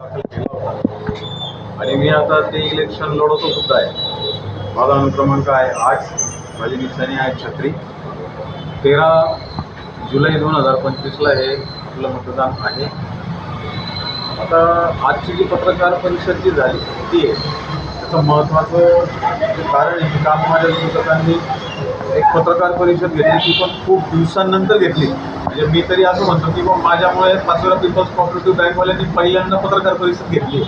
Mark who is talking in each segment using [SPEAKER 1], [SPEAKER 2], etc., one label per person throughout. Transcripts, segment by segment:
[SPEAKER 1] दाखल केला होता. आणि मी आता ते इलेक्शन लढवतो सुद्धा आहे. माझा अनुक्रमांक आहे आठ माझी निशाणी आहे छत्री. तेरा जुलै दोन हजार पंचवीसला हे आपलं मतदान आहे. आता आजची जी पत्रकार परिषद जी झाली ती आहे. त्याचं महत्त्वाचं कारण आहे की काल माझ्या विरोधकांनी एक पत्रकार परिषद घेतली ती पण खूप दिवसांनंतर घेतली. म्हणजे मी तरी असं म्हणतो की बा माझ्यामुळे पाचोरा पीपल्स कॉपरेटिव्ह बँकवाल्यांनी पहिल्यांदा पत्रकार परिषद घेतली.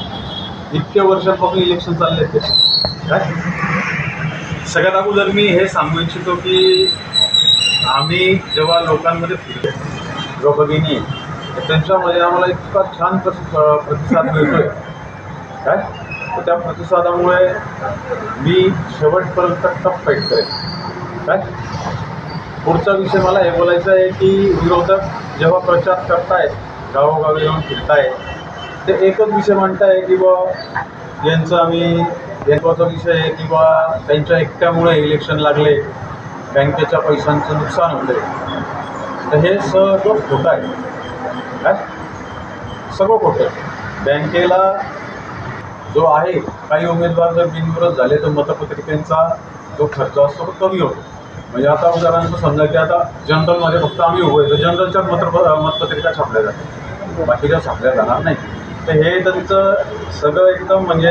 [SPEAKER 1] इतक्या वर्षांपासून इलेक्शन चालले ते. काय? सगळ्यात अगोदर मी हे सांगू इच्छितो की आम्ही जेव्हा लोकांमध्ये फिरले जो भगिनी तर त्यांच्यामध्ये आम्हाला इतका छान प्रतिसाद मिळतोय. काय? तर त्या प्रतिसादामुळे मी शेवटपर्यंत टप्प फाईट करेन. काय? पुढचा विषय मला हे बोलायचं आहे की विरोधक जेव्हा प्रचार करतायत गावोगावी येऊन फिरतायत ते एकच विषय म्हणताय की बा यांचं आम्ही महत्त्वाचा विषय आहे की बा त्यांच्या एकट्यामुळे इलेक्शन लागले बँकेच्या पैशांचं नुकसान होते तर हे सगळं खोटं आहे. काय? सगळं खोटं बँकेला जो आहे काही उमेदवार जर बिनविरोध झाले तर मतपत्रिकेंचा जो खर्च असतो तो कमी होतो. म्हणजे आता उदाहरणार्थ समजा की आता जनरलमध्ये फक्त आम्ही उभं आहे तर जनरलच्या मत मतपत्रिका छापल्या जातात. बाकीच्या छापल्या जाणार नाही. तर हे त्यांचं सगळं एकदम म्हणजे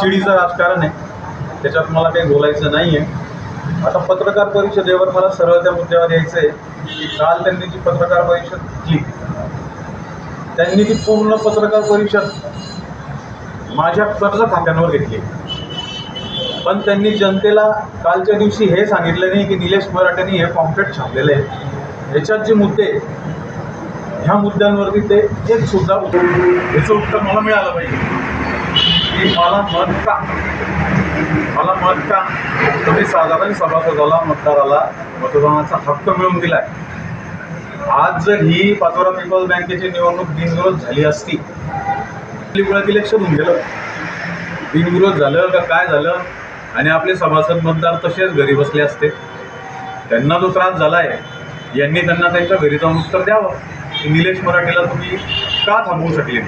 [SPEAKER 1] चिडीचं राजकारण आहे. त्याच्यात मला काही बोलायचं नाही आहे आता पत्रकार परिषदेवर मला सरळ त्या मुद्द्यावर यायचं आहे की काल त्यांनी जी पत्रकार परिषद घेतली त्यांनी ती पूर्ण पत्रकार परिषद माझ्या कर्ज खात्यांवर घेतली. पण त्यांनी जनतेला कालच्या दिवशी हे सांगितलं नाही की निलेश मराठ्यांनी हे कॉम्प्लेट छापलेलं आहे. ह्याच्यात जे मुद्दे ह्या मुद्द्यांवरती ते एक सुद्धा ह्याचं उत्तर मला मिळालं पाहिजे. की मला मत का? मला मत का? तुम्ही साधारण सभासदाला मतदाराला मतदानाचा हक्क मिळवून दिलाय. आज जर ही पाचोरा पीपल्स बँकेची निवडणूक बिनविरोध झाली असती आपली मुळात इलेक्शन होऊन गेलं. बिनविरोध झालं का काय झालं? आणि आपले सभासद मतदार तसेच घरी बसले असते. त्यांना जो त्रास झाला आहे यांनी त्यांना त्यांच्या घरी जाऊन उत्तर द्यावं. की निलेश मराठेला तुम्ही का थांबवू शकले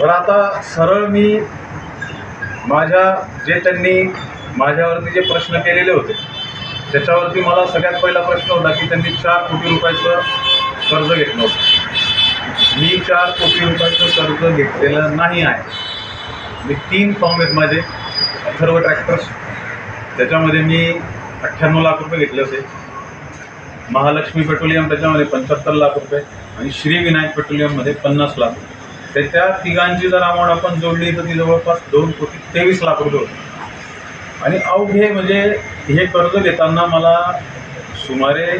[SPEAKER 1] तर आता सरळ मी माझ्या जे त्यांनी माझ्यावरती जे प्रश्न केलेले होते त्याच्यावरती मला सगळ्यात पहिला प्रश्न होता की त्यांनी चार कोटी रुपयाचं कर्ज घेतलं होतं. मी चार कोटी रुपयाचं कर्ज घेतलेलं नाही आहे. मी तीन फॉर्म आहेत माझे अथर्व ट्रॅक्टर्स त्याच्यामध्ये मी अठ्ठ्याण्णव लाख रुपये घेतले होते. महालक्ष्मी पेट्रोलियम त्याच्यामध्ये पंच्याहत्तर लाख रुपये आणि श्रीविनायक पेट्रोलियममध्ये पन्नास लाख रुपये. तर त्या तिघांची जर अमाऊंट आपण जोडली तर ती जवळपास दोन कोटी तेवीस लाख रुपये होते. आणि अवघे म्हणजे हे कर्ज घेताना मला सुमारे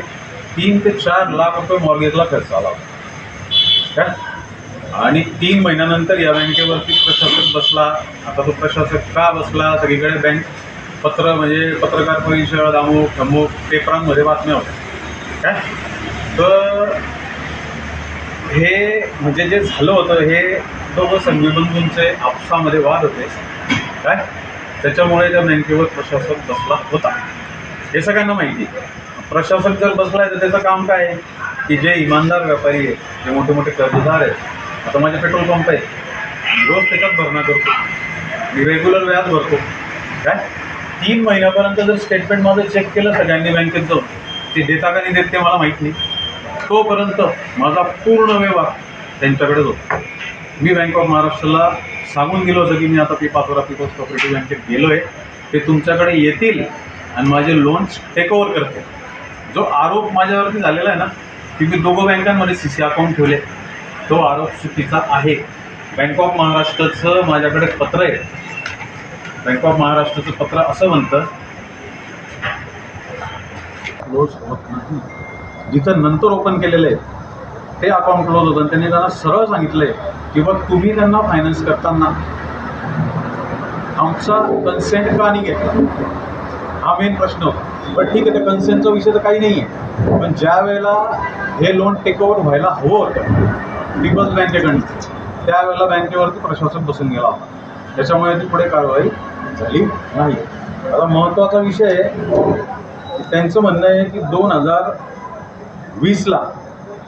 [SPEAKER 1] तीन ते चार लाख रुपये मॉर्गेजला खर्च आला होता. काय आणि तीन महिन्यानंतर या बँकेवरती प्रशासक बसला. आता तो प्रशासक का बसला? सगळीकडे बँक पत्र म्हणजे पत्रकार परिषद अमुक अमुक पेपरांमध्ये बातम्या होत्या. काय? तर हे म्हणजे जे झालं होतं हे दोघं संघीबंधूंचे आपसामध्ये वाद होते काय? त्याच्यामुळे त्या बँकेवर प्रशासक बसला होता. हे सगळ्यांना माहिती. आहे. प्रशासक जर बसलाय तर त्याचं काम काय आहे? की जे इमानदार व्यापारी आहेत जे मोठे मोठे कर्जदार आहेत आता माझे पेट्रोल पंप आहे रोज त्याच्यात भरणा करतो. मी रेग्युलर व्याज भरतो. काय? तीन महिन्यापर्यंत जर स्टेटमेंट माझं चेक केलं सगळ्यांनी बँकेत जाऊन ते देता का नाही देत ते मला माहीत नाही. तोपर्यंत माझा पूर्ण व्यवहार त्यांच्याकडेच होता मी बँक ऑफ महाराष्ट्राला सांगून गेलो होतं की मी आता पी पाचोरा पीपल्स कॉपरेटिव्ह बँकेत गेलो आहे ते तुमच्याकडे येतील आणि माझे लोन्स टेक ओव्हर करतील. जो आरोप माझ्यावरती झालेला आहे ना की मी दोघं बँकांमध्ये सी सी अकाउंट ठेवले. तो आरोप चुकीचा आहे. बँक ऑफ महाराष्ट्राचं माझ्याकडे पत्र आहे. बँक ऑफ महाराष्ट्राचं पत्र असं म्हणतं क्लोज जिथं नंतर ओपन केलेलं आहे ते अकाउंट क्लोज होतं. त्यांनी त्यांना सरळ सांगितलं आहे की बघ तुम्ही त्यांना फायनान्स करताना आमचा कन्सेंट का नाही घेतला? हा मेन प्रश्न होता. पण ठीक आहे त्या कन्सेंटचा विषय तर काही नाही आहे पण ज्या वेळेला हे लोन टेक ओव्हर व्हायला हवं होतं पीपल्स बँकेकडनं त्यावेळेला बँकेवरती प्रशासक बसून गेला होता. त्याच्यामुळे ती पुढे कारवाई झाली नाही. आता महत्त्वाचा विषय आहे त्यांचं म्हणणं आहे की दोन हजार वीसला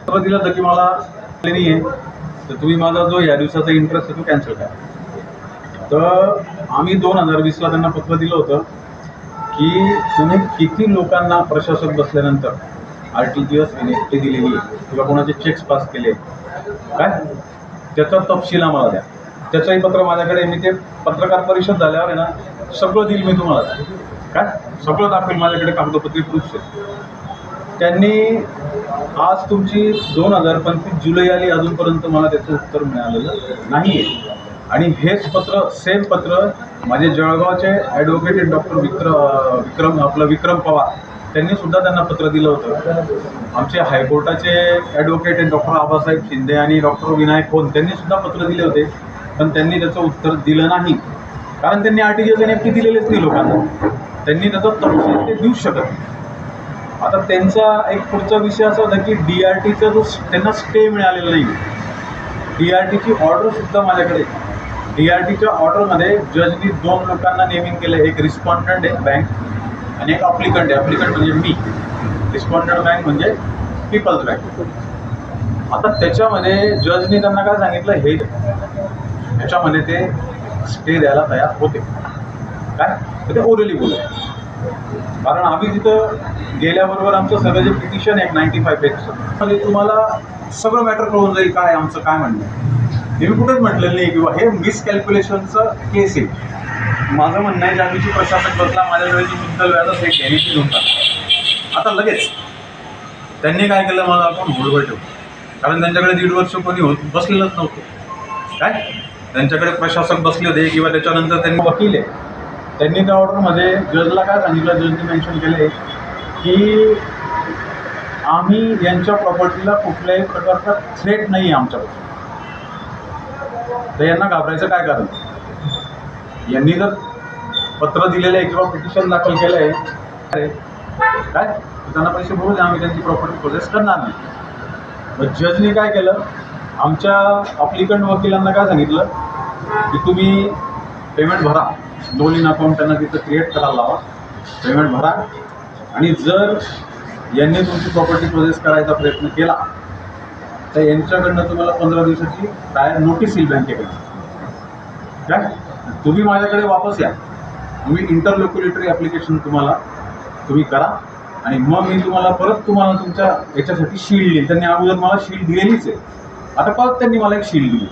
[SPEAKER 1] पत्र दिलं होतं की मला नाही आहे तर तुम्ही माझा जो या दिवसाचा इंटरेस्ट आहे तो कॅन्सल करा. तर आम्ही दोन हजार वीसला त्यांना पत्र दिलं होतं की तुम्ही किती लोकांना प्रशासक बसल्यानंतर R T G S N F T दिलेली आहे? किंवा कोणाचे चेक्स पास केले काय? त्याचा तपशील आम्हाला द्या. त्याचंही पत्र माझ्याकडे मी ते पत्रकार परिषद झाल्यावर आहे ना सगळं देईल मी तुम्हाला. काय? सगळं दाखवेल माझ्याकडे कागदपत्री प्रूफ त्यांनी आज तुमची दोन हजार पंचवीस जुलै आली अजूनपर्यंत मला त्याचं उत्तर मिळालेलं नाही आहे आणि हेच पत्र सेम पत्र माझे जळगावचे ॲडव्होकेट डॉक्टर विक्र विक्रम आपलं विक्रम पवार. त्यांनी सुद्धा त्यांना पत्र दिलं होतं. आमचे हायकोर्टाचे ॲडव्होकेट डॉक्टर आबासाहेब शिंदे आणि डॉक्टर विनायक खोन त्यांनी सुद्धा पत्र दिले होते. पण त्यांनी त्याचं उत्तर दिलं नाही. कारण त्यांनी R T G S N F T दिलेलेच नाही लोकांना. त्यांनी त्याचं तपशील ते देऊ शकत नाही. आता त्यांचा एक पुढचा विषय असा होता की डी आर टीचा जो त्यांना स्टे मिळालेला नाही डी आर टीची ऑर्डरसुद्धा माझ्याकडे डी आर टीच्या ऑर्डरमध्ये जजनी दोन लोकांना नेमिंग केलं. एक रिस्पॉन्डंट आहे बँक आणि एक अप्लिकंट आहे. अप्लिकंट म्हणजे मी. रिस्पॉन्डंट बँक म्हणजे पीपल्स बँक आता त्याच्यामध्ये जजनी त्यांना काय सांगितलं? हे ह्याच्यामध्ये ते स्टे द्यायला तयार होते. काय? तर ते ओरली बोलत कारण आम्ही तिथं गेल्याबरोबर आमचं सगळं जे पिटिशन आहे नाईन्टी फाय पेजचं म्हणजे तुम्हाला सगळं मॅटर कळून जाईल काय आमचं काय म्हणणं हे मी कुठेच म्हटलेलं नाही किंवा हे मिसकॅल्क्युलेशनचं केस आहे. माझं म्हणणं आहे ज्या दिवशी प्रशासक बसला माझ्या वेळेची मुद्दल व्याज एक गॅरेंटी होता आता लगेच त्यांनी काय केलं मला आपण होल्डवर ठेवलं कारण त्यांच्याकडे दीड वर्ष कोणी होत बसलेलंच नव्हतं. काय? त्यांच्याकडे प्रशासक बसले होते किंवा त्याच्यानंतर त्यांनी वकील आहे. त्यांनी त्या ऑर्डरमध्ये जजला काय सांगितलं जजने मेन्शन केले की आम्ही यांच्या प्रॉपर्टीला कुठल्याही प्रकारचा थ्रेट नाही आहे आमच्याकडे. तर यांना घाबरायचं काय कारण? यांनी जर पत्र दिलेलं आहे किंवा पिटिशन दाखल केलं आहे काय? त्यांना पैसे भरू द्या आम्ही त्यांची प्रॉपर्टी प्रोसेस करणार नाही. मग जजने काय केलं? आमच्या अप्लिकंट वकिलांना काय सांगितलं? की तुम्ही पेमेंट भरा. दोन इन अकाउंट त्यांना तिथं क्रिएट करायला लावा. पेमेंट भरा. आणि जर यांनी तुमची प्रॉपर्टी प्रोसेस करायचा प्रयत्न केला तर यांच्याकडनं तुम्हाला पंधरा दिवसाची काय नोटीस येईल बँकेकडे काय? तुम्ही माझ्याकडे वापस या. तुम्ही इंटरलोक्युलेटरी ॲप्लिकेशन तुम्हाला तुम्ही करा. आणि मग मी तुम्हाला परत तुम्हाला तुमच्या याच्यासाठी शील्ड देईल त्यांनी अगोदर मला शील्ड दिलेलीच आहे. आता परत त्यांनी मला एक शील्ड दिली.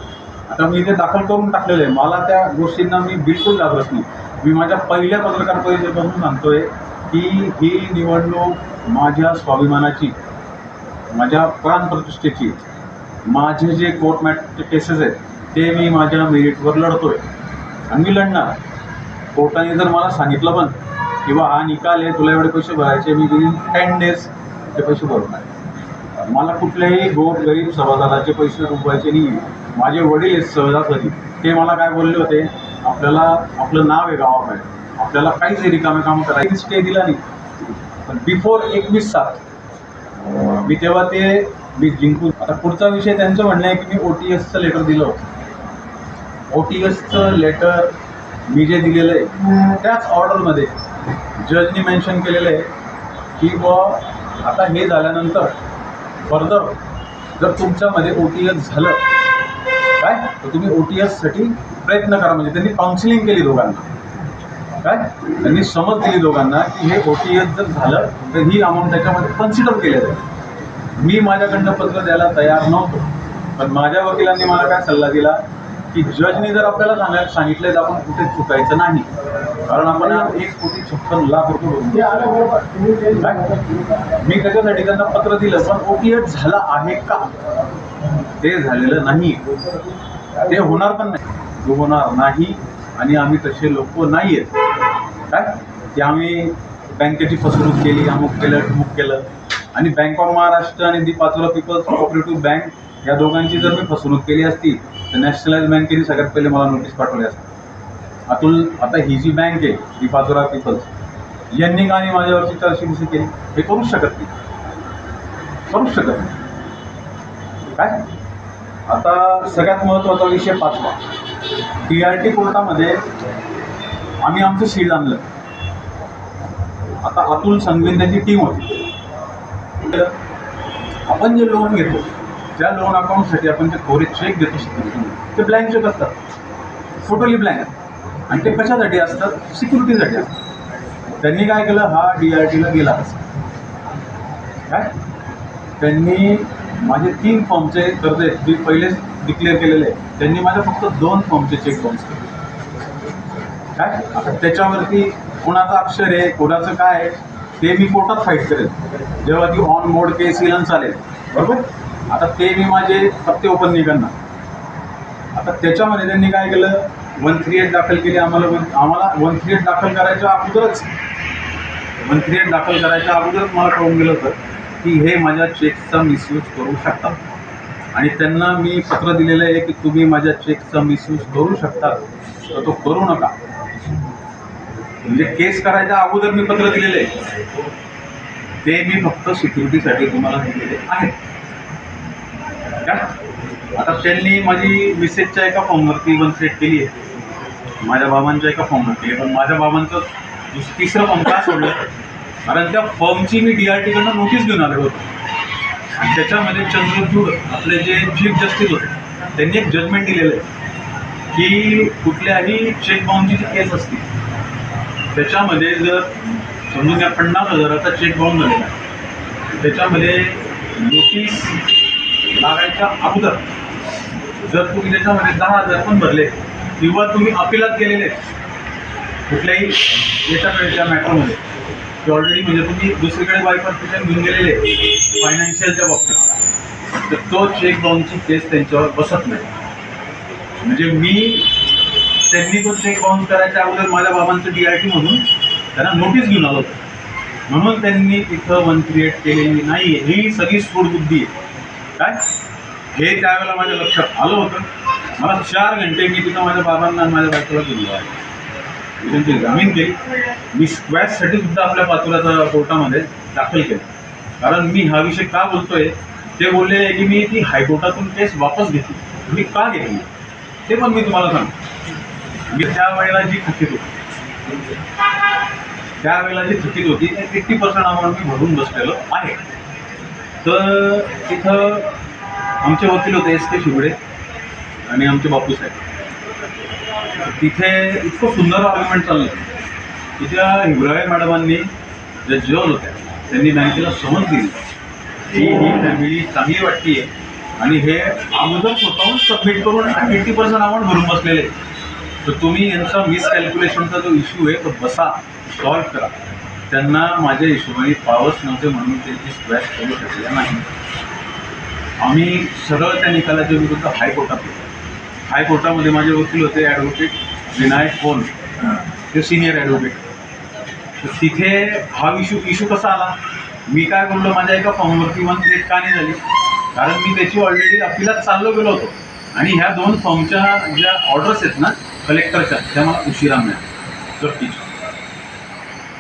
[SPEAKER 1] आता मी ते दाखल करून टाकलेलं आहे. मला त्या गोष्टींना मी बिलकुल घाबरत नाही. मी माझ्या पहिल्या पत्रकार परिषदेपासून सांगतोय की ही निवडणूक माझ्या स्वाभिमानाची माझ्या प्राणप्रतिष्ठेची माझे जे कोर्ट मॅटचे केसेस आहेत ते मी माझ्या मेरिटवर लढतोय. आहे मी लढणार. कोर्टाने जर मला सांगितलं पण किंवा हा निकाल आहे तुला एवढे पैसे भरायचे मी विदिन टेन डेज ते पैसे भरणार मला कुठल्याही गोर गरीब सभासदाचे पैसे रुपवायचे नाही माझे वडील आहेत सहजासहजी ते मला काय बोलले होते? आपल्याला आपलं नाव आहे गावाकडे. आपल्याला काहीच रिकामे काम करायचं. स्टे दिला नाही. पण बिफोर एकवीस सात मी तेव्हा ते मी जिंकून आता पुढचा विषय त्यांचं म्हणणं आहे की मी ओ टी एसचं लेटर दिलं होतं. ओ टी एसचं लेटर मी जे दिलेलं आहे त्याच ऑर्डरमध्ये जजनी मेन्शन केलेलं आहे की व आता हे झाल्यानंतर फर्दर जर तुमच्यामध्ये ओ टी एस झालं काय? तर तुम्ही ओ टी एससाठी प्रयत्न करा. म्हणजे त्यांनी काउन्सिलिंग केली दोघांना. काय? त्यांनी समज दिली दोघांना की हे ओ टी एस जर झालं तर ही अमाऊंट त्याच्यामध्ये कन्सिडर केली जाईल. मी माझ्याकडनं पत्र द्यायला तयार नव्हतो पण माझ्या वकिलांनी मला काय सल्ला दिला? की जजने जर आपल्याला सांगायला सांगितलं तर आपण कुठे चुकायचं नाही. कारण आपण एक कोटी छप्पन लाख रुपये मी त्याच्यासाठी त्यांना पत्र दिलं पण ओ टी झाला आहे का? ते झालेलं नाही. ते होणार पण नाही. होणार नाही आणि आम्ही तसे लोक नाही आहेत काय की आम्ही बँकेची फसवणूक केली अमुक केलं ठमुक केलं. आणि बँक ऑफ महाराष्ट्र आणि the Pachora people's cooperative bank या दोघांची जर मी फसवणूक केली असती तर नॅशनलाइज बँकेने सगळ्यात पहिले मला नोटीस पाठवली असते. अतुल आता ही जी बँक आहे दी पाचोरा पीपल्स यांनी का आणि माझ्यावरची चर्चिबुशी केली? हे करूच शकत नाही. करूच शकत नाही. काय? आता सगळ्यात महत्त्वाचा विषय पाचवा. टी आर टी कोर्टामध्ये आम्ही आमचं शील्ड आणलं. आता अतुल संघवीन त्यांची टीम होती. आपण जे लोन घेतो ज्या लोन अकाउंटसाठी आपण ते कोरे चेक देतो सिक्युरिटी ते ब्लँक चेक असतात. टोटली ब्लँक आणि ते कशासाठी असतात? सिक्युरिटीसाठी असतात. त्यांनी काय केलं? हा डी आर टीला गेला. काय? त्यांनी माझे तीन फॉर्मचे कर्ज आहेत जे पहिलेच डिक्लेअर केलेले आहेत. त्यांनी माझ्या फक्त दोन फॉर्मचे चेक बाउन्स केले. काय? आता त्याच्यावरती कोणाचं अक्षर आहे कोणाचं काय आहे ते मी कोर्टात फाईट करेल जेव्हा ती ऑन मोड केस इलन चालेल. बरोबर? आता ते मी माझे पत्ते ओपन नाही करणार आता त्याच्यामध्ये त्यांनी काय केलं? वन थ्री एट दाखल केली आम्हाला वन आम्हाला वन थ्री एट दाखल करायच्या अगोदरच वन थ्री एट दाखल करायच्या अगोदरच मला कळून गेलं होतं की हे माझ्या चेकचा मिसयूज करू शकतात. आणि त्यांना मी पत्र दिलेलं आहे की तुम्ही माझ्या चेकचा मिसयूज करू शकता. तर तो करू नका. म्हणजे केस करायच्या अगोदर मी पत्र दिलेलं आहे. ते मी फक्त सिक्युरिटीसाठी तुम्हाला दिलेले आहेत काय आता त्यांनी माझी मिसेजच्या एका फॉर्मवरती वन सेट केली आहे. माझ्या बाबांच्या एका फॉर्मवर केली पण माझ्या बाबांचं दुस- तिसरं फॉर्म का सोडलं? कारण त्या फॉर्मची मी डी आर टीकडनं नोटीस घेऊन आलो होतो. आणि त्याच्यामध्ये चंद्रचूड आपले जे चीफ जस्टिस होते त्यांनी एक जजमेंट दिलेलं आहे की कुठल्याही चेक बाउंडची जी केस असते त्याच्यामध्ये जर समजून घ्या पन्नास हजाराचा चेक बाउंड झालेला त्याच्यामध्ये नोटीस लागायच्या अगोदर. जर तुम्ही त्याच्यामध्ये दहा हजार पण भरले किंवा तुम्ही अपिलात गेलेले कुठल्याही याच्याकडे मॅटरमध्ये की ऑलरेडी म्हणजे तुम्ही दुसरीकडे बायपर्टिशन घेऊन गेलेले फायनान्शियलच्या बाबतीत तर तो चेक बाउन्सची केस त्यांच्यावर बसत नाही. म्हणजे मी त्यांनी तो चेक बाउन्स करायच्या अगोदर माझ्या बाबांचं डी आय टी म्हणून त्यांना नोटीस घेऊन आलो होतो. म्हणून त्यांनी तिथं वन क्रिएट केलेली नाही ही सगळी सूडबुद्धी आहे. काय? हे त्यावेळेला माझ्या लक्षात आलं होतं. मला चार घंटे मी तिथं माझ्या बाबांना आणि माझ्या बायकोला दिलो आहे. मी त्यांची जामीन केली. मी स्क्वॅशसाठी सुद्धा आपल्या पाचोऱ्याचा कोर्टामध्ये दाखल केलं. कारण मी हा विषय का बोलतोय? ते बोलले की मी ती हायकोर्टातून केस वापस घेतली. मी का घेतली? ते पण मी तुम्हाला सांगतो. मी त्यावेळेला जी थकीत होती त्यावेळेला जी थकीत होती ते फिफ्टी पर्सेंट अमाऊंट मी भरून बसलेलो आहे. तर तिथं आमचे वकील होते एस के शिवडे आणि आमचे बापू साहेब. तिथे इतकं सुंदर आर्ग्युमेंट चाललं. की त्या हिवराळे मॅडमांनी ज्या जज होत्या त्यांनी बँकेला समज दिली. की ही फॅमिली चांगली वाटते आणि हे अगोदर स्वतःहून सबमिट करून एटी पर्सेंट अमाऊंट भरून बसलेले. तर तुम्ही यांचा मिसकॅल्क्युलेशनचा जो इश्यू आहे तो बसा सॉल्व्ह करा. त्यांना माझ्या हिशोबाने पावस नव्हते म्हणून त्यांची स्क्वॅश करू शकल्या नाही. आम्ही सरळ त्या निकालाच्या विरुद्ध हायकोर्टात होतो हायकोर्टामध्ये माझे वकील होते ॲडव्होकेट विनायक फोन ते सिनियर ॲडव्होकेट तर तिथे हा इशू इशू कसा आला? मी काय बोललो? माझ्या एका फॉर्मवरती वन प्लेट का नाही झाली? कारण मी त्याची ऑलरेडी अपिलात चाललो गेलो होतो. आणि ह्या दोन फॉर्मच्या ज्या ऑर्डर्स आहेत ना कलेक्टरच्या त्या मला उशिरा मिळाल्या. जप्तीच्या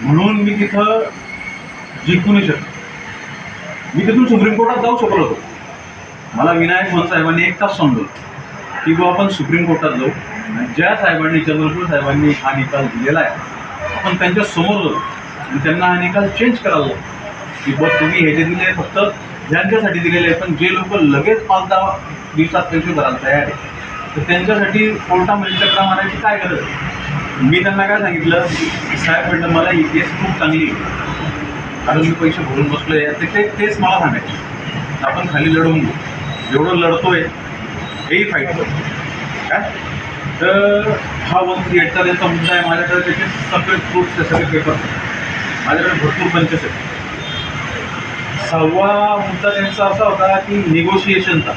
[SPEAKER 1] म्हणून मी तिथं जिंकू नाही शकलो मी तिथून सुप्रीम कोर्टात जाऊ शकलो होतो. मला विनायक मन साहेबांनी एक तास समजवलं की बुवा आपण सुप्रीम कोर्टात जाऊ. ज्या साहेबांनी चंद्रपूर साहेबांनी हा निकाल दिलेला आहे आपण त्यांच्यासमोर जाऊ. आणि त्यांना हा निकाल चेंज करायला की बुवा तुम्ही हे जे दिले फक्त ज्यांच्यासाठी दिलेले आहे पण जे लोक लगेच पाच दहा दिवसात पैसे भरायला तयार आहे तर त्यांच्यासाठी कोर्टामध्ये चक्रा मारायची काय गरज आहे? मी त्यांना काय सांगितलं की साहेब म्हटलं मला ही खूप चांगली आहे. कारण मी पैसे भरून बसलो आहे ते तेच मला सांगायचे. आपण खाली लढवून घेऊ जेवढं लढतोय हेही फाईट करतो काय? तर हा वन क्रिएटचा त्यांचा मुद्दा आहे माझ्याकडे त्याचे सगळे प्रूफ सगळे पेपर माझ्याकडे भरपूर पंचस आहेत. सहावा मुद्दा त्यांचा असा होता की निगोशिएशनचा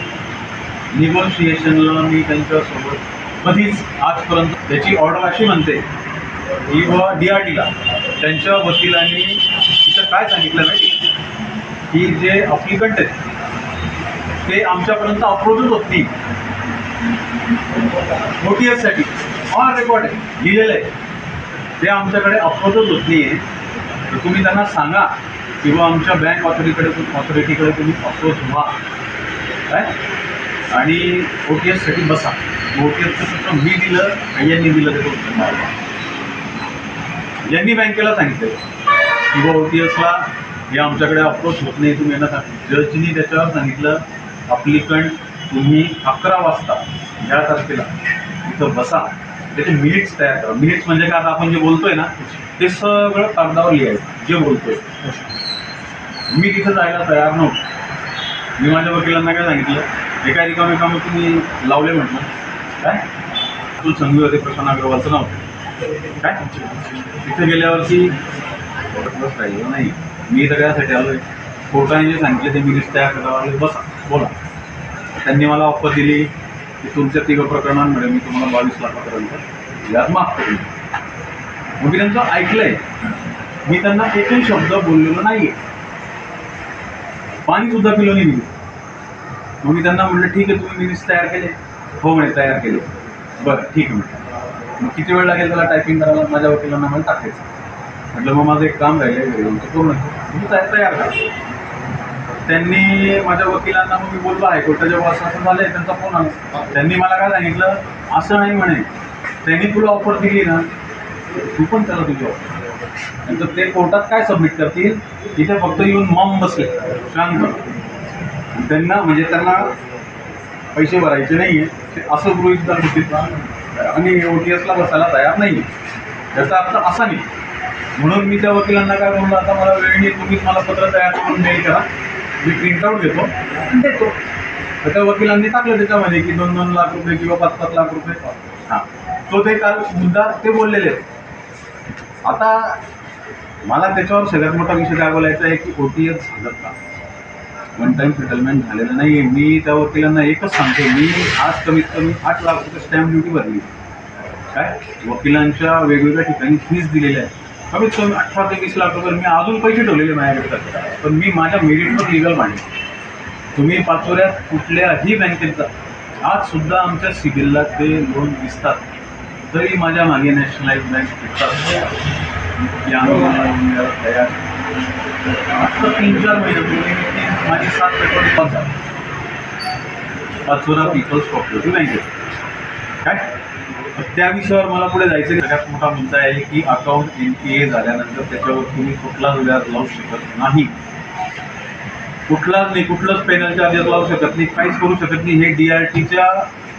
[SPEAKER 1] निगोशिएशनला मी त्यांच्यासोबत कधीच आजपर्यंत त्याची ऑर्डर अशी म्हणते की व डी आर टीला त्यांच्या वकिलांनी तिथं काय सांगितलं माहिती की? जे अप्लिकंट आहेत ते आमच्यापर्यंत अप्रोचच होत नाही नोटीएससाठी ऑन रेकॉर्ड आहे लिहिलेलं आहे. ते आमच्याकडे अप्रोचच होत नाही आहे तर तुम्ही त्यांना सांगा किंवा आमच्या बँक ऑथॉरिटीकडे ऑथॉरिटीकडे तुम्ही अप्रोच व्हा. काय? आणि ओ टी एससाठी बसा. ओ सूत्र मी दिलं आणि यांनी दिलं ते उत्तर यांनी बँकेला सांगितलं. की बा ओ टी एसला हे आमच्याकडे अप्रोच होत नाही तुम्ही यांना सांग जजनी त्याच्यावर सांगितलं अप्लिकंट तुम्ही अकरा वाजता या तारखेला इथं बसा. त्याचे मिनिट्स तयार करा. मिनिट्स म्हणजे काय? आता आपण जे बोलतोय ना ते सगळं कागदावर लिहायचं जे बोलतोय. मी तिथं जायला तयार नव्हतो. मी माझ्या वकिलांना काय सांगितलं? एका रिकामे कामं तुम्ही लावले म्हटलं काय? तू संघी होते प्रशांत अग्रवालचं नाव. काय? तिथे गेल्यावरती बस राहिलं नाही. मी तर त्यासाठी आलो आहे कोर्टाने जे सांगितले ते मिनिट्स तयार करावं बसा बोला. त्यांनी मला ऑफर दिली. की तुमच्या तिघ प्रकरणांमध्ये मी तुम्हाला बावीस लाखापर्यंत यात माफ करेन. मग मी त्यांचं ऐकलंय. मी त्यांना एकही शब्द बोललेलो नाहीये. पाणी सुद्धा पिलो नाही मी. मग मी त्यांना म्हटलं ठीक आहे तुम्ही मिनिट्स तयार केले. हो म्हणे तयार केले. बरं ठीक आहे मग किती वेळ लागेल त्याला टायपिंग करायला? माझ्या वकिलांना मला टाकायचं. म्हटलं मग माझं एक काम राहिलं पूर्ण तयार तयार करा त्यांनी माझ्या वकिलांना मग मी बोललो आहे हायकोर्टाच्या जेव्हा असं झालंय त्यांचा फोन आला. त्यांनी मला काय सांगितलं? असं नाही म्हणे. त्यांनी तुला ऑफर दिली ना तू पण त्याला तुझी ऑफर नंतर ते कोर्टात काय सबमिट करतील? तिथे फक्त येऊन मम बसले. शांत. त्यांना म्हणजे त्यांना पैसे भरायचे नाही आहे ते असं गृहित धरत आणि ओ टी एसला बसायला तयार नाही आहे त्याचा अर्थ असा नाही. म्हणून मी त्या वकिलांना काय म्हणलं आता मला वेळ नाही तुम्हीच मला पत्र तयार करून मेल करा. मी प्रिंटआउट घेतो. आणि देतो. तर त्या वकिलांनी टाकलं त्याच्यामध्ये की दोन दोन लाख रुपये किंवा पाच पाच लाख रुपये. हां. तो ते काल मुद्दा ते बोललेले आहेत. आता मला त्याच्यावर सगळ्यात मोठा विषय काय बोलायचा आहे की ओ टी एस झालं का? वन टाईम सेटलमेंट झालेलं नाही आहे मी त्या वकिलांना एकच सांगतो मी आज कमीत कमी आठ लाख रुपये स्टॅम्प ड्युटी भरली. काय? वकिलांच्या वेगवेगळ्या ठिकाणी फीज दिलेल्या आहेत. कमीत कमी अठरा ते वीस लाख रुपये मी अजून पैसे ठेवलेले माझ्याकडे पण मी माझ्या मेरिटवर लिगल मांडले तुम्ही पाचोऱ्यात कुठल्याही बँकेत जा. आज सुद्धा आमच्या सिबिलला ते लोन दिसतात. तरी माझ्या मागे नॅशनलाइज बँक फिटतात या तयार आता तीन चार महिन्यापूर्वी मी माझी सात पेपर पंप झाली. पाचोरा पीपल्स कॉपरेटिव्ह बँकेत काय? त्या विषयावर मला पुढे जायचं सगळ्यात मोठा मुद्दा आहे की अकाउंट एन पी ए झाल्यानंतर त्याच्यावर तुम्ही कुठलाच व्याज लावू शकत नाही. कुठलाच नाही कुठलंच पेनल चार्जेस लावू शकत नाही काहीच करू शकत नाही. हे डी आर टीच्या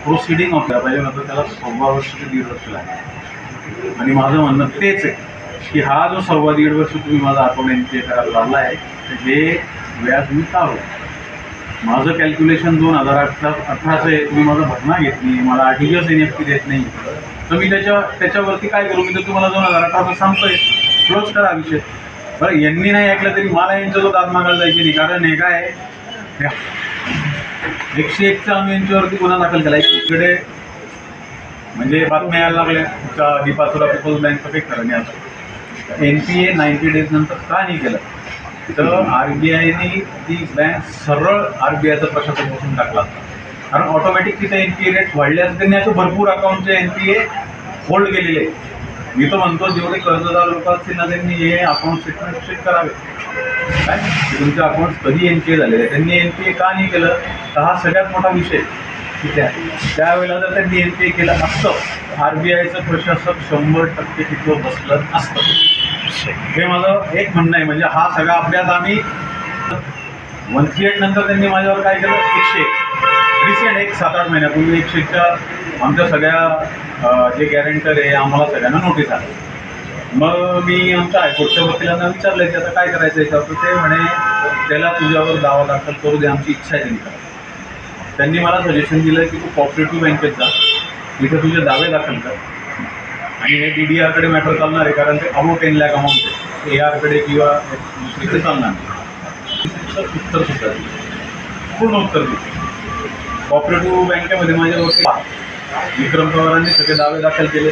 [SPEAKER 1] प्रोसिडिंग होत्या. पाहिजे नंतर त्याला सव्वा वर्ष ते दीड वर्ष लागेल. आणि माझं म्हणणं तेच आहे. की हा जो सव्वा दीड वर्ष तुम्ही माझा अकाउंट एन करायला लावला आहे हे व्याज मी का माझं कॅल्क्युलेशन दोन हजार अठरा अठराचं आहे तुम्ही माझं भरणा घेत नाही मला आर दिवस एस एन एफ टी देत नाही. तर मी त्याच्या त्याच्यावरती काय करू? मी तर तुम्हाला दोन हजार अठराचं सांगतोय. क्लोज करा विषय बरं यांनी नाही ऐकलं तरी मला यांचा जो दाद मागायला जायची नाही कारण हे काय एकशे एकचा आम्ही यांच्यावरती गुन्हा दाखल केला. इकडे म्हणजे बातम्या यायला लागल्या. दीपासुरा पीपल्स बँकचं काही खरं नाही आता. N P A ninety days नंतर का नाही केलं? तर आर बी आयने ती बँक सरळ आर बी आयचं प्रशासन बसून टाकला. कारण ऑटोमॅटिक तिथे एन पी ए रेट वाढले असते त्यांनी असं भरपूर अकाउंटचे एन पी ए होल्ड केलेले आहे. मी तर म्हणतो जेवढे कर्जदार लोक असतील ना त्यांनी हे अकाउंट स्टेटमेंट चेक करावे. काय? तुमचे अकाउंट कधी एन पी ए झालेले आहे. त्यांनी एन पी ए का नाही केलं? तर हा सगळ्यात मोठा विषय ठीक आहे. त्यावेळेला जर त्यांनी एन पी ए केलं असतं. आर बी आयचं प्रशासक शंभर टक्के तिथं बसलं असतं. हे माझं एक म्हणणं आहे. म्हणजे हा सगळा अभ्यास आम्ही वन थ्री एट नंतर त्यांनी माझ्यावर काय केलं? एकशे एक रिसेंट एक सात आठ महिन्यापूर्वी एकशे एकच्या आमच्या सगळ्या जे गॅरेंटर आहे आम्हाला सगळ्यांना नोटीस आली. मग मी आमच्या हायकोर्टच्या वकिलांना विचारलं की आता काय करायचं? याच्यावर तर ते म्हणे त्याला तुझ्यावर दावा दाखल करू दे आमची इच्छा आहे त्यांनी त्यांनी मला सजेशन दिलं की तू कॉपरेटिव्ह बँकेत जा. इथं तुझे दावे दाखल कर. आणि हे डी डी आरकडे मॅटर चालणार आहे कारण ते अबो टेन लॅक अमाऊंट आहे. ए आरकडे किंवा इथे चालणार नाही. उत्तर सुद्धा पूर्ण उत्तर दिलं कॉपरेटिव्ह बँकेमध्ये माझ्या वकील विक्रम पवारांनी सगळे दावे दाखल केले.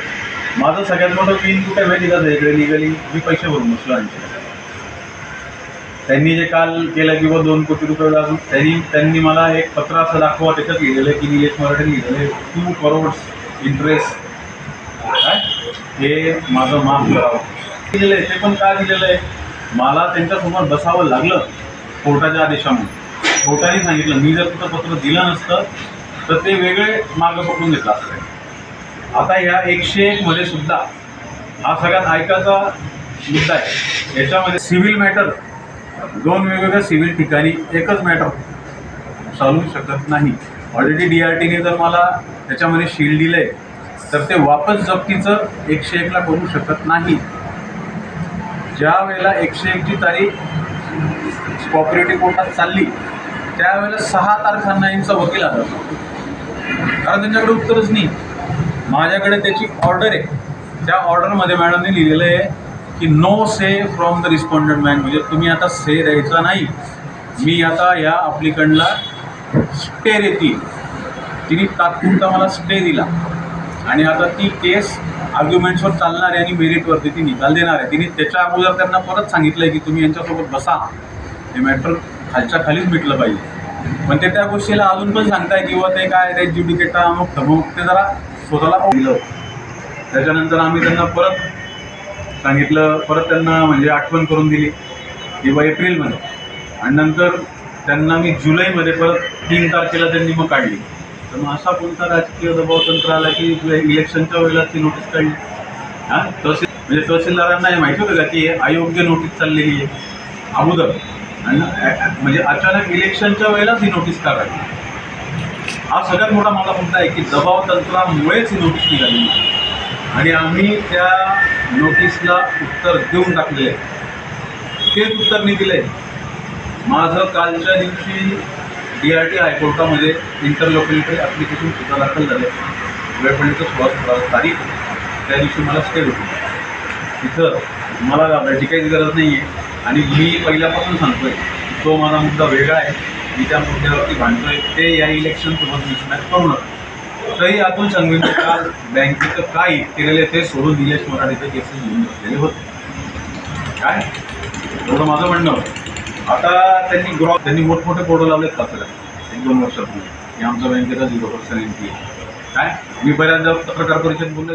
[SPEAKER 1] माझं सगळ्यात मोठं पिन कुठे माहिती का? इकडे लिगली मी पैसे भरून बसलो आणखी त्यांनी जे काल केलं की दोन कोटी रुपये लागून त्यांनी त्यांनी मला एक पत्र असं दाखवा त्याच्यात लिहिलेलं आहे की निलेश मराठे लिहिलेलं आहे टू करोड्स इंटरेस्ट काय? हे माझं माफ करावं. दिलेलं आहे ते पण काय दिलेलं आहे? मला त्यांच्यासमोर बसावं लागलं कोर्टाच्या आदेशामुळे. कोर्टाने सांगितलं मी जर तुझं पत्र दिलं नसतं तर ते वेगळे मागं पकडून घेतलं असतं. आता ह्या एकशे एकमध्ये सुद्धा हा सगळ्यात ऐकायचा मुद्दा आहे. याच्यामध्ये सिव्हिल मॅटर दोन वेगवेगळ्या सिव्हिल ठिकाणी एकच मॅटर
[SPEAKER 2] चालू शकत नाही. ऑलरेडी डी आर टीने जर मला त्याच्यामध्ये शील्ड दिलं आहे तर ते वापस जप्तीचं एकशे एकला करू शकत नाही. ज्या वेळेला एकशे एकची तारीख कॉपरेटिव्ह कोर्टात चालली त्यावेळेला सहा तारखांना यांचा वकील आला कारण त्यांच्याकडे उत्तरच नाही. माझ्याकडे त्याची ऑर्डर आहे. त्या ऑर्डरमध्ये मॅडमने लिहिलेलं आहे की no say from the respondent bank म्हणजे तुम्ही आता से द्यायचा नाही. मी आता या अप्लिकंटला स्टे देतील. तिने तात्पुरता मला स्टे दिला. आणि आता ती केस आर्ग्युमेंट्सवर चालणार आहे आणि मेरिटवरती ती निकाल देणार आहे. तिने त्याच्या अगोदर त्यांना परत सांगितलं आहे की तुम्ही यांच्यासोबत बसा. हे मॅटर खालच्या खालीच मिटलं पाहिजे. पण ते त्या गोष्टीला अजून पण सांगताय किंवा ते काय ते ज्युडिकेटा अमुक थमुक ते जरा स्वतःला दिलं. त्याच्यानंतर आम्ही त्यांना परत सांगितलं परत त्यांना म्हणजे आठवण करून दिली किंवा एप्रिलमध्ये. आणि नंतर त्यांना मी जुलैमध्ये परत तीन तारखेला त्यांनी मग काढली. तर मग असा कोणता राजकीय दबाव तंत्र आला की इलेक्शनच्या वेळेला ती नोटीस काढली? हां? तहसील म्हणजे तहसीलदारांना हे माहिती होतं का की हे अयोग्य नोटीस चाललेली आहे? अगोदर. आणि म्हणजे अचानक इलेक्शनच्या वेळेलाच ही नोटीस काढायची हा सगळ्यात मोठा मला मुद्दा आहे की दबाव तंत्रामुळेच ही नोटीस निघाली आणि आम्ही त्या नोटीसला उत्तर देऊन टाकलेलं आहे तेच उत्तर मी दिलं आहे माझं कालच्या दिवशी डी आर टी हायकोर्टामध्ये इंटरलोकलिटी ॲप्लिकेशन सुद्धा दाखल झालं. आहे वेळपर्यंत सोळा सोळा तारीख. त्या दिवशी मला स्टे होती. तिथं मला घाबरायची काहीच गरज नाही आहे आणि मी पहिल्यापासून सांगतोय तो माझा मुद्दा वेगळा आहे. मी त्या मुद्द्यावरती भांडतोय. ते या इलेक्शनसोबत मिसमॅच करू नका. तरी अतुल संघवीने काल बँकेचं काय केलेले ते सोडून निलेश मराठेचे केसेस घेऊन बसलेले होते. काय? एवढं माझं म्हणणं होतं. आता त्यांनी ग्रॉ त्यांनी मोठमोठे बोर्ड लावलेत पाचव्यात एक दोन वर्षापूर्वी. की आमच्या बँकेचा झिरो पर्सेंट एन आहे. काय? मी पहिल्यांदा पत्रकार परिषद बोललो